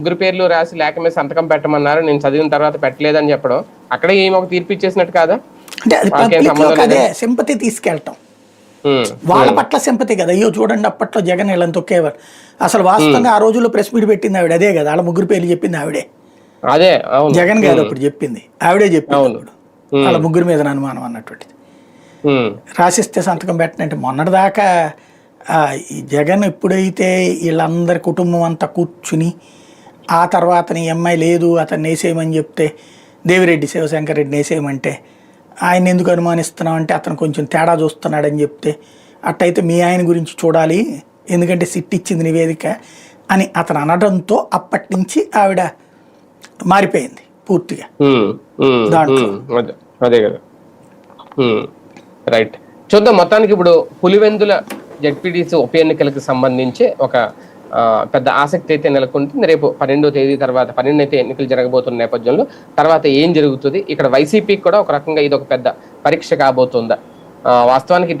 ముగ్గురు పేర్లు రాసి లేఖ మీద సంతకం పెట్టమన్నారు. నేను చదివిన తర్వాత పెట్టలేదని చెప్పడం. అక్కడే ఏమి ఒక తీర్పు ఇచ్చేసినట్టు కాదా? అంటే అది సింపతి తీసుకెళ్ళటం వాళ్ళ పట్ల సింపతి కదా. అయ్యో చూడండి అప్పట్లో జగన్ వీళ్ళని తొక్కేవారు. అసలు వాస్తవంగా ఆ రోజుల్లో ప్రెస్ మీట్ పెట్టింది ఆవిడ. అదే కదా వాళ్ళ ముగ్గురు పేర్లు చెప్పింది ఆవిడే. అదే జగన్ గారు అప్పుడు చెప్పింది. ఆవిడే చెప్పింది వాళ్ళ ముగ్గురు మీద అనుమానం అన్నటువంటిది. రాసిస్తే సంతకం పెట్టనంటే మొన్నటిదాకా జగన్ ఎప్పుడైతే వీళ్ళందరి కుటుంబం అంతా కూర్చుని ఆ తర్వాత నీ అమ్మాయి లేదు అతన్ని వేసేయమని చెప్తే దేవిరెడ్డి శివశంకర్ రెడ్డిని వేసేయమంటే ఆయన ఎందుకు అనుమానిస్తున్నావు? అంటే అతను కొంచెం తేడా చూస్తున్నాడని చెప్తే అట్టయితే మీ ఆయన గురించి చూడాలి ఎందుకంటే సిట్ ఇచ్చింది నివేదిక అని అతను అనడంతో అప్పటి నుంచి ఆవిడ మారిపోయింది పూర్తిగా. దాంట్లో. అదే కదా. రైట్. చూద్దాం మొత్తానికి ఇప్పుడు పులివెందుల జడ్పీటీసీ ఉప ఎన్నికలకు సంబంధించి ఒక పెద్ద ఆసక్తి అయితే నెలకొంటుంది. రేపు పన్నెండో తేదీ తర్వాత పన్నెండు అయితే ఎన్నికలు జరగబోతున్న నేపథ్యంలో తర్వాత ఏం జరుగుతుంది? ఇక్కడ వైసీపీకి కూడా ఒక రకంగా ఇది ఒక పెద్ద పరీక్ష కాబోతుందా? వాస్తవానికి